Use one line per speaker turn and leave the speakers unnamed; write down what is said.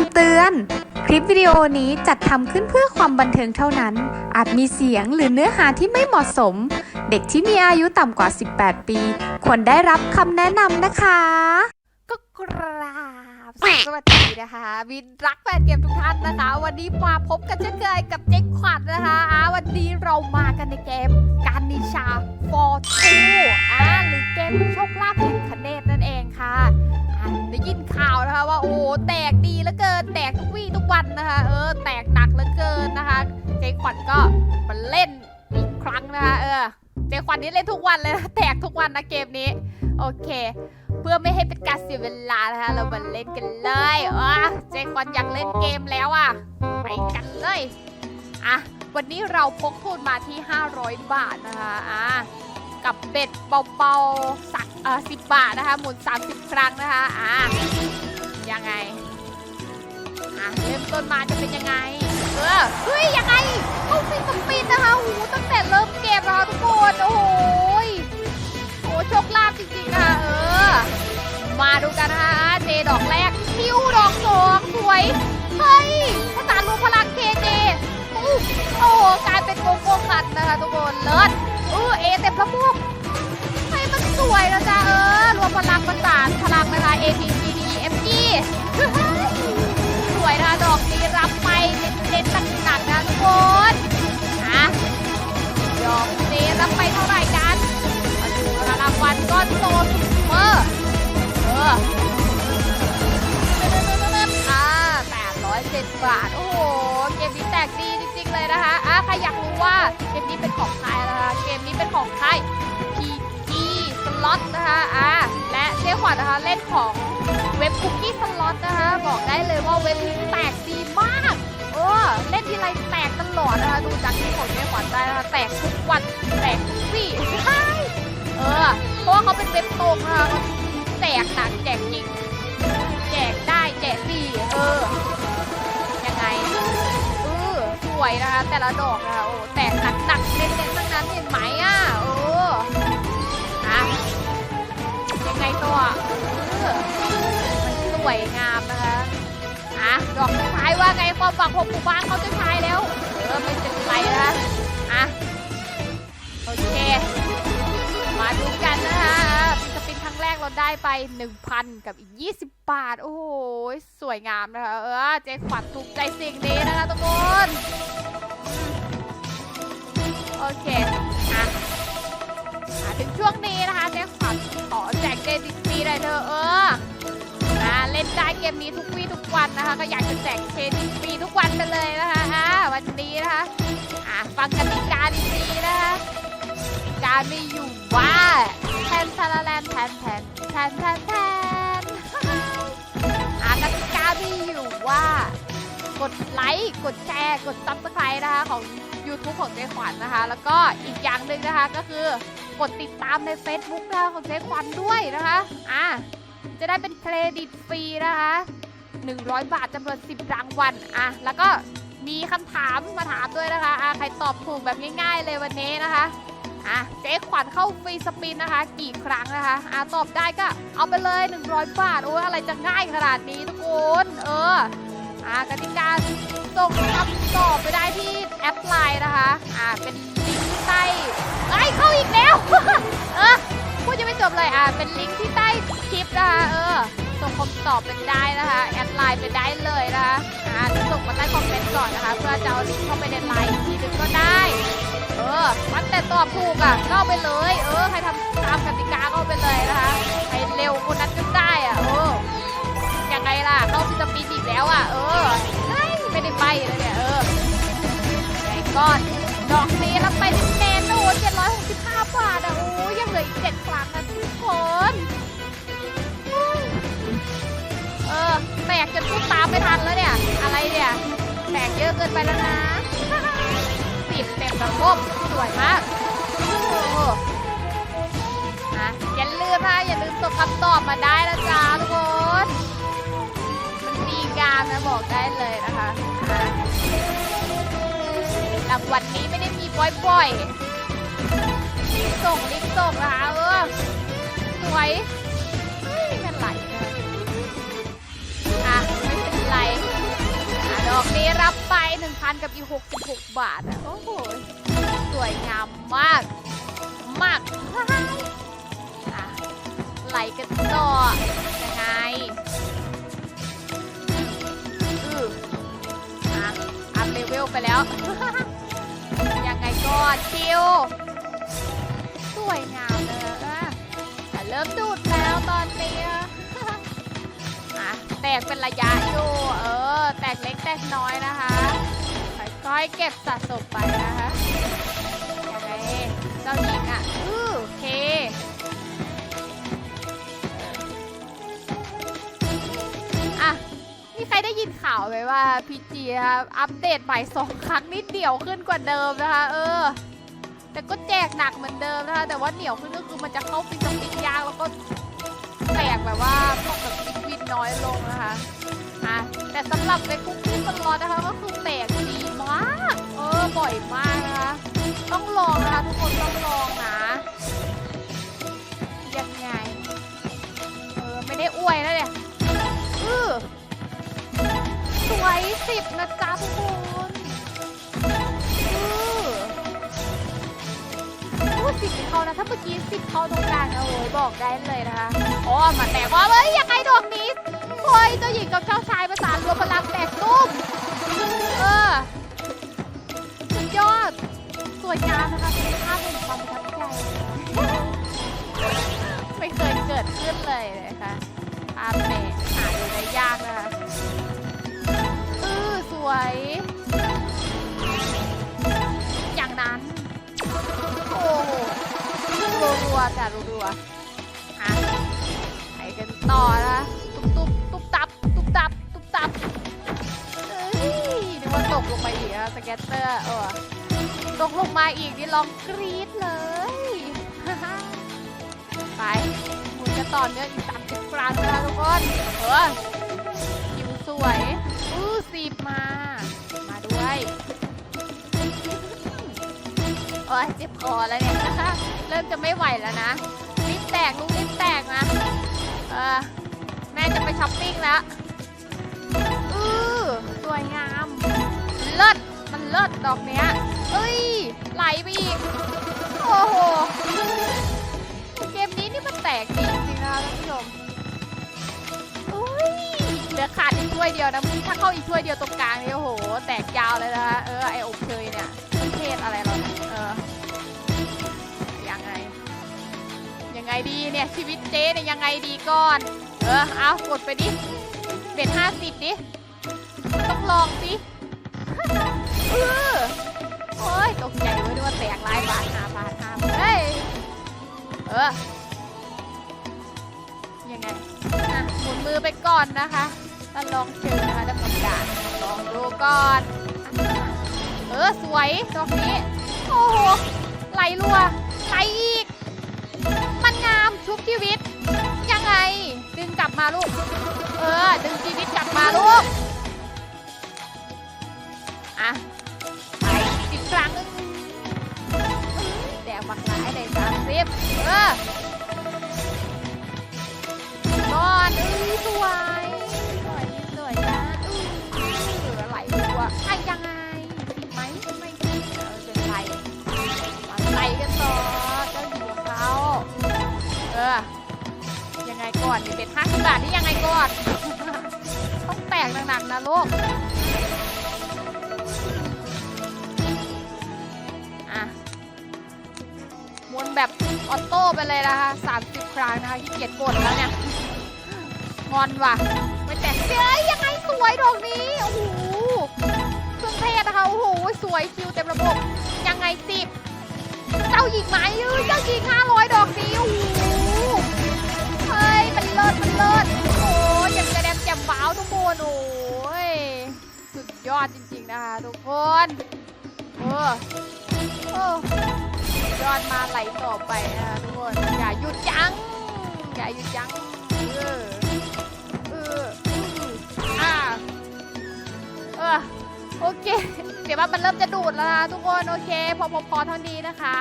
ำเตือน คลิปวิดีโอนี้จัดทำขึ้นเพื่อความบันเทิงเท่านั้น อาจมีเสียงหรือเนื้อหาที่ไม่เหมาะสม เด็กที่มีอายุต่ำกว่า 18 ปี ควรได้รับคำแนะนำนะคะ
ก็กราบสวัสดีนะคะวินรักแฟนเกมทุกท่านนะคะ วันนี้มาพบกันเช่นเคยกับเจ๊ขวัญนะคะอ่าวันนี้เรามากันในเกมการนิชา for two อ่าหรือเกมโชคลาภแห่งคเนตนั่นเองค่ะ ได้ยินข่าวนะคะว่าโอ้แตกดีเหลือเกิน แตกทุกวี่ทุกวันนะคะ เออ แตกหนักเหลือเกินนะคะเจ๊ขวัญก็มาเล่นอีกครั้งนะคะ เออเจ๊ขวัญนี่เล่นทุกวันเลยนะแตกทุกวันนะเกมนี้ โอเค เพื่อไม่ให้เป็นการเสียเวลานะคะ เรามาเล่นกันเลยอะเจควันอยากเล่นเกมแล้วอะไปกันเลยอะวันนี้เราพกทุนมาที่ 500 บาทนะคะอะ กับเบ็ดเบาๆสักเอ่อ10บบาทนะคะ หมุน 30 ครั้งนะคะอะยังไงอะเริ่มต้นมาจะเป็นยังไง เออเฮ้ยยังไงเข้าฟิสปินนะคะโอ้โหตั้งแต่เริ่มเกมแล้วทุกคนโอ้โหโอ้โชคลาภจริงๆนะคะเออ มาดูกันนะคะเจดอกแรกคิวดอกสองสวยเฮ้ยภาษารวมพลังเคเจโอ้โหกลายเป็นโกโก้คันนะคะทุกคนเลิศ อเอเต็มพระพุกไอ้มันสวยนะจ๊ะเออ รวมพลังประสานพลังนะคะ A B C D F G สวยนะคะดอกนี้รับ นี้เป็นของใครนะคะเกมนี้เป็นของใคร PG Slot นะคะอะและเจ๊ขวัญนะคะเล่นของเว็บคุกกี้สล็อตนะคะบอกได้เลยว่าเว็บนี้แตกดีมากเออเล่นทีไรแตกตลอดนะคะดูจากที่ของเจ๊ขวัญได้นะคะแตกทุกวันแตกทุกวี่ใช่เออเพราะว่าเขาเป็นเว็บตรงนะคะเขาแจกหนักแจกจริงแจกได้แจกดีเออยังไงเอ วยนะคะ แต่ละดอกนะคะโอ้แตกหนักหนักๆเน้นๆทั้งนั้นเห็นไหมอะเอออะยังไงตัวมันสวยงามนะคะอะดอกสุดท้ายว่าไงความหวังของหมู่บ้านเขาจะใช้แล้วเออไม่เป็นไรนะคะอะโอเคมาดูกันนะคะ กเราได้ไป 1,000 กับอีก 20 บาท โอ้โห สวยงามนะคะเออเจ๊ขวัญถูกใจสิ่งนี้นะคะทุกคนโอเคอะถึงช่วงนี้นะคะเจ๊ขวัญขอแจกเดดิฟรีหน่อยเธอะเอออ่าเล่นได้เกมนี้ทุกวี่ทุกวันนะคะ ก็อยากจะแจกเครดิตฟรีทุกวันไปเลยนะคะอ่าวันนี้นะคะอะฟังกติกาดีๆนะคะารมีอยู่ว่าแทนทาราแลนแทนแทนแทนแทนแทนอากติกามีอยู่ว่ากดไลค์กดแชร์กดซับสไครต์นะคะของ YouTube ของเจ๊ขวัญนะคะ แล้วก็อีกอย่างหนึ่งนะคะก็คือกดติดตามใน Facebook นะคะของเจ๊ขวัญด้วยนะคะอ่าจะได้เป็นเครดิตฟรีนะคะ 100 บาทจำนวน 10 รางวัลอะแล้วก็มีคำถามมาถามด้วยนะคะอะใครตอบถูกแบบง่าย ๆ เลยวันนี้นะคะ อะเจ๊ขวัญเข้าฟรีสปินนะคะ กี่ครั้งนะคะอะตอบได้ก็เอาไปเลย 100 บาท โอ้ยอะไรจะง่ายขนาดนี้ทุกคน เอออะกติกาส่งคำตอบไปได้ที่แอปไลน์นะคะ อะเป็นลิงก์ที่ใต้ไอ้ยเข้าอีกแล้ว เออพูดยังไม่จบเลยอะเป็นลิงก์ที่ใต้คลิปนะคะเออส่งคำตอบเป็นได้นะคะแอดไลน์ไปได้เลยนะคะอ่าส่งมาใต้คอมเมนต์ก่อนนะคะ เพื่อจะเอาลิงก์เข้าไปในไลน์อีกทีนึงก็ได้ เออ มันแต่ตอบถูกอะก็เอาไปเลย เออ ใครทำตามกติกาก็เอาไปเลยนะคะ ใครเร็วคนนั้นก็ได้อะเออยังไงล่ะ เข้าพิซาปีอีแล้วอะ เออไม่ได้ไปเลยเนี่ย เออไอ้ก้อนดอกนี้แล้วไปเน้นๆโอ้เจ็ดร้อยหกสิบห้าบาทอะ โอ้ยังเหลืออีกเจ็ดครั้งนะทุกคนเออแตกจนพูดตามไม่ทันแล้วเนี่ย อะไรเนี่ยแตกเยอะเกินไปแล้วนะ ติดเต็มระบบสวยมากโอ้โหอะอย่าลืมนะอย่าลืมส่งคำตอบมาได้นะจ๊ะทุกคน มันดีงามนะบอกได้เลยนะคะอะรางวัลนี้ไม่ได้มีบ่อยๆรีบส่งรีบส่งนะคะเออสวย 1,000 กับอีก 66 บาทอะโอ้โห สวยงามมาก มากอะไหลกันต่อ ยังไงอืออะอัพเลเวลไปแล้ว ยังไงก็ชิวสวยงามเลยอะแต่เริ่มดูดแล้วตอนนี้อะแตกเป็นระยะอยู่ เออต กเล็กแตกน้อยนะคะค่อยๆเก็บสะสมไปนะคะยังไงเจ้าหญิงอะอื้อโอเคอะมีใครได้ยินข่าวไหมว่าพีจีนะคะอัปเดตใหม่สองครั้งนิดเดียวขึ้นกว่าเดิมนะคะ เออ แต่ก็แจกหนักเหมือนเดิมนะคะ แต่ว่าเหนียวขึ้นก็คือมันจะเข้าฟิตสปิกยากแล้วก็ แตกแบบว่าพวกแบบฟิตวินน้อยลงนะคะอะแต่สำหรับในคุกกี้สล็อตนะคะก็คือแตกดีมากเออบ่อยมากนะคะ ต้องลองนะคะทุกคนต้องลองนะยังไงเออไม่ได้อวยนะเนี่ยอือสวยสิบนะจ๊ะทุกคน สิบเขานะ ถ้าเมื่อกี้สิบเขาตรงกลางนะโอ้ยบอกได้เลยนะคะอ๋อมาแตกว่าเฮ้ยยังไงดอกนี้โอ้ยเจ้าหญิงกับเจ้าชายประสานรวมพลังแตกตุ้มเออสุดยอด สวยงามนะคะเป็นภาพแห่งความประทับใจไม่เคยเกิดขึ้นเลยนะคะภาพเมหาดูได้ยากนะคะเออสวย วๆจ้ะรัวๆอะไปกันต่อนะตุ๊บตุ๊บตุ๊บตับตุ๊บตับตุ๊บตับเอ้ยนึกว่าตกลงมาอีกอะสเก็ตเตอร์เออตกลงมาอีกนี่ร้องกรี๊ดเลยไปหมุนกันต่อเนื่องอีกสามสิบครั้งนะทุกคนเออคิวสวยอู้สิบมา ยเจ็บคอแล้วเนี่ยเริ่มจะไม่ไหวแล้วนะรีบแตกลูกรีบแตกนะเออแม่จะไปช้อปปิ้งแล้วอือสวยงามเลิศมันเลิศดอกเนี้ยเอ้ยไหลไปอีกโอ้โหเกมนี้นี่มันแตกจริงจริงนะคะท่านผู้ชมอุ้ยเหลือขาดอีกถ้วยเดียวนะถ้าเข้าอีกถ้วยเดียวตรงกลางนี่โอ้โห แตกยาวเลยนะคะเออไออบเชยเนี่ยประเทศอะไรเราเออ ไงดีเนี่ยชีวิตเจ๊เนี่ยยังไงดีก่อน เออเอากดไปดิเบ็ดห้าสิบดิ ต้องลองสิเออโอ้ยตกใจเว้ยนึกว่าแตกลายบาทห้าบาทห้าเฮ้ยเออยังไงอะหมุนมือไปก่อนนะคะแล้วลองเชิญนะคะดำเนินการลองดูก่อนเออสวยดอกนี้ โอ้โหไหลรัวไหลอีก งามชุบชีวิต ยังไง ดึงกลับมาลูก เออ ดึงชีวิตกลับมาลูก อะไปสิบครั้งแดกบักหลายได้สามสิบเออก่อนเอ้ยสวยสวยสวยนะอือเออไหลรัวอะยังไง ก่อนเด็ดห้าสิบบาทนี่ยังไงก่อน ต้องแตกหนักๆนะลูกอะหมุนแบบออโต้ไปเลยนะคะ30ครั้งนะคะขี้เกียจกดแล้วเนี่ย งอนว่ะ ไม่แตกเฮ้ยยังไงสวยดอกนี้ โอ้โหเครื่องเทศนะคะ โอ้โห สวยคิวเต็มระบบ ยังไงสิบ เจ้าหญิงไหมเอ้ยเจ้าหญิงห้าร้อยดอกนี้ โอ้โห เลิศมันเลิศโอ้ยอย่างกระเด็นแจ่มว้าวทุกคนโอ้ยสุดยอดจริงๆนะคะทุกคนเออโอ้สุดยอดมาไหลต่อไปนะคะทุกคนอย่าหยุดยั้งอย่าหยุดยั้งเออเอออืออ่าเออโอเค เดี๋ยวว่ามันเริ่มจะดูดแล้วนะทุกคน โอเค พอพอพอเท่านี้นะคะ